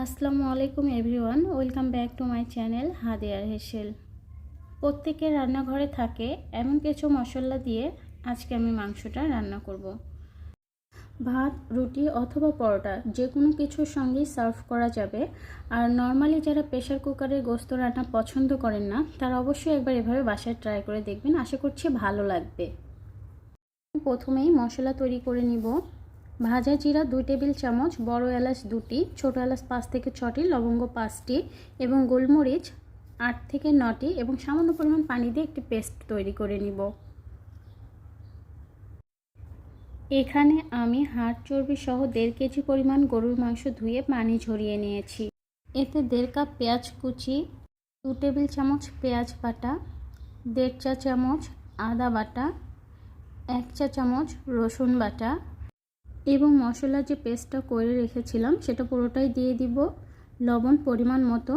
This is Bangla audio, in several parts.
আসসালামু আলাইকুম everyone, welcome back to my channel হাদিয়ার হেসেল। প্রত্যেকের রান্নাঘরে থাকে এমন কিছু মশলা দিয়ে আজকে আমি মাংসটা রান্না করব। ভাত, রুটি অথবা পরোটা, যে কোনো কিছুর সঙ্গেই সার্ভ করা যাবে। আর নর্মালি যারা প্রেশার কুকারে গোস্ত রান্না পছন্দ করেন না, তারা অবশ্যই একবার এভাবে বাসায় ট্রাই করে দেখবেন। আশা করছি ভালো লাগবে। প্রথমেই মশলা তৈরি করে নিব। ভাজা জিরা দুই টেবিল চামচ, বড় এলাচ দুটি, ছোট এলাচ পাঁচ থেকে ছটি, লবঙ্গ পাঁচটি এবং গোলমরিচ আট থেকে নটি এবং সামান্য পরিমাণ পানি দিয়ে একটি পেস্ট তৈরি করে নিব। এখানে আমি হাড় চর্বি সহ দেড় কেজি পরিমাণ গরুর মাংস ধুয়ে পানি ঝরিয়ে নিয়েছি। এতে দেড় কাপ পেঁয়াজ কুচি, দু টেবিল চামচ পেঁয়াজ বাটা, দেড় চা চামচ আদা বাটা, এক চা চামচ রসুন বাটা এবং মশলা যে পেস্টটা করে রেখেছিলাম, সেটা পুরোটাই দিয়ে দিব লবণ পরিমাণ মতো,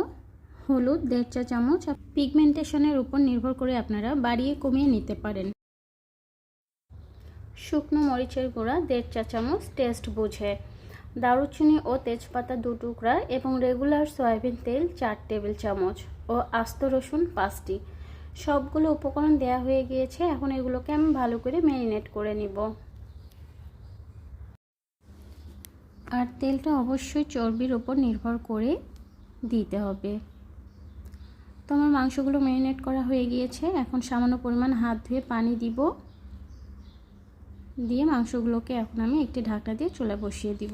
হলুদ দেড় চা চামচ পিগমেন্টেশনের উপর নির্ভর করে আপনারা বাড়িয়ে কমিয়ে নিতে পারেন। শুকনো মরিচের গুঁড়া দেড় চা চামচ টেস্ট বুঝে। দারুচিনি ও তেজপাতা দু টুকরা এবং রেগুলার সয়াবিন তেল চার টেবিল চামচ ও আস্ত রসুন পাঁচটি। সবগুলো উপকরণ দেয়া হয়ে গিয়েছে, এখন এগুলোকে আমি ভালো করে ম্যারিনেট করে নিব। আর তেলটা অবশ্যই চর্বির ওপর নির্ভর করে দিতে হবে। তো আমার মাংসগুলো ম্যারিনেট করা হয়ে গিয়েছে। এখন সামান্য পরিমাণ হাত ধুয়ে পানি দিব। দিয়ে মাংসগুলোকে এখন আমি একটি ঢাকা দিয়ে চুলা বসিয়ে দিব।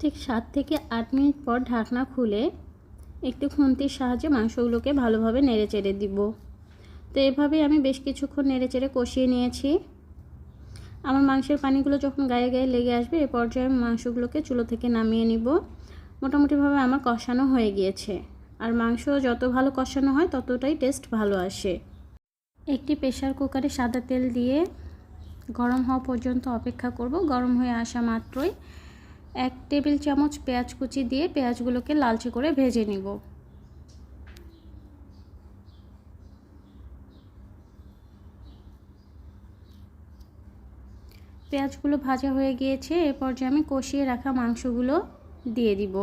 ঠিক সাত থেকে আট মিনিট পর ঢাকনা খুলে একটু খুন্তির সাহায্যে মাংসগুলোকে ভালোভাবে নেড়ে চেড়ে দিব। তো এভাবেই আমি বেশ কিছুক্ষণ নেড়ে চেড়ে কষিয়ে নিয়েছি। আমার মাংসের পানিগুলো যখন গায়ে গায়ে লেগে আসবে, এ পর্যায়ে আমি মাংসগুলোকে চুলো থেকে নামিয়ে নিব। মোটামুটিভাবে আমার কষানো হয়ে গিয়েছে। আর মাংস যত ভালো কষানো হয়, ততটাই টেস্ট ভালো আসে। একটি প্রেশার কুকারে সাদা তেল দিয়ে গরম হওয়া পর্যন্ত অপেক্ষা করব। গরম হয়ে আসা মাত্রই এক টেবিল চামচ পেঁয়াজ কুচি দিয়ে পেঁয়াজগুলোকে লালচে করে ভেজে নিব। পেঁয়াজগুলো ভাজা হয়ে গিয়েছে, এ পর্যায়ে আমি কষিয়ে রাখা মাংসগুলো দিয়ে দিব।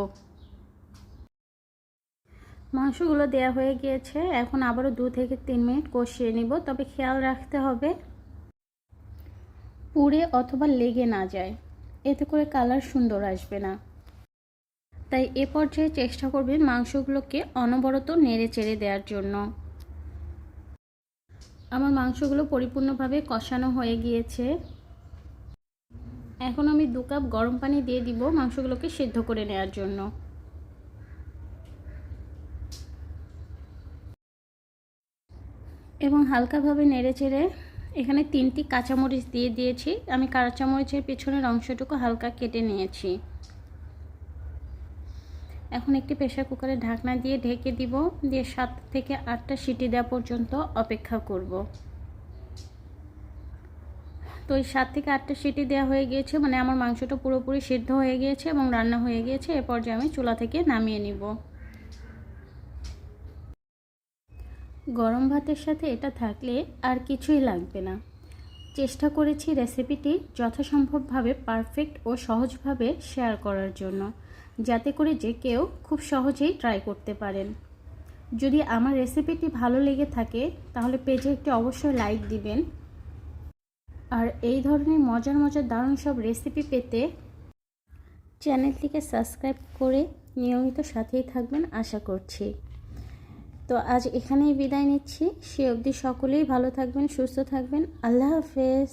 মাংসগুলো দেয়া হয়ে গিয়েছে, এখন আবারও দু থেকে তিন মিনিট কষিয়ে নিব, তবে খেয়াল রাখতে হবে পুড়ে অথবা লেগে না যায়। এতে করে কালার সুন্দর আসবে না। তাই এ পর্যায়ে চেষ্টা করবেন মাংসগুলোকে অনবরত নেড়ে চেড়ে দেওয়ার জন্য। আমার মাংসগুলো পরিপূর্ণভাবে কষানো হয়ে গিয়েছে। এখন আমি দু কাপ গরম পানি দিয়ে দিব মাংসগুলোকে সিদ্ধ করে নেওয়ার জন্য। এবং হালকাভাবে নেড়ে চেড়ে এখানে তিনটি কাঁচামরিচ দিয়ে দিয়েছি। আমি কাঁচামরিচের পেছনের অংশটুকু হালকা কেটে নিয়েছি। এখন একটি প্রেশার কুকারে ঢাকনা দিয়ে ঢেকে দিব। দিয়ে সাত থেকে আটটা সিটি দেওয়া পর্যন্ত অপেক্ষা করব। তো ওই সাত থেকে আটটা সিটি দেওয়া হয়ে গিয়েছে। মানে আমার মাংসটা পুরোপুরি সিদ্ধ হয়ে গিয়েছে এবং রান্না হয়ে গিয়েছে। এ পর্যায়ে আমি চুলা থেকে নামিয়ে নিব। গরম ভাতের সাথে এটা থাকলে আর কিছুই লাগবে না। চেষ্টা করেছি রেসিপিটি যথাসম্ভবভাবে পারফেক্ট ও সহজভাবে শেয়ার করার জন্য, যাতে করে যে কেউ খুব সহজেই ট্রাই করতে পারেন। যদি আমার রেসিপিটি ভালো লেগে থাকে, তাহলে পেজে একটি অবশ্যই লাইক দিবেন। আর এই ধরনের মজার মজার দারুণ সব রেসিপি পেতে চ্যানেলটিকে সাবস্ক্রাইব করে নিয়মিত সাথেই থাকবেন, আশা করছি। তো আজ এখানেই বিদায় নিচ্ছি। সে অবধি সকলেই ভালো থাকবেন সুস্থ থাকবেন। আল্লাহ হাফেজ।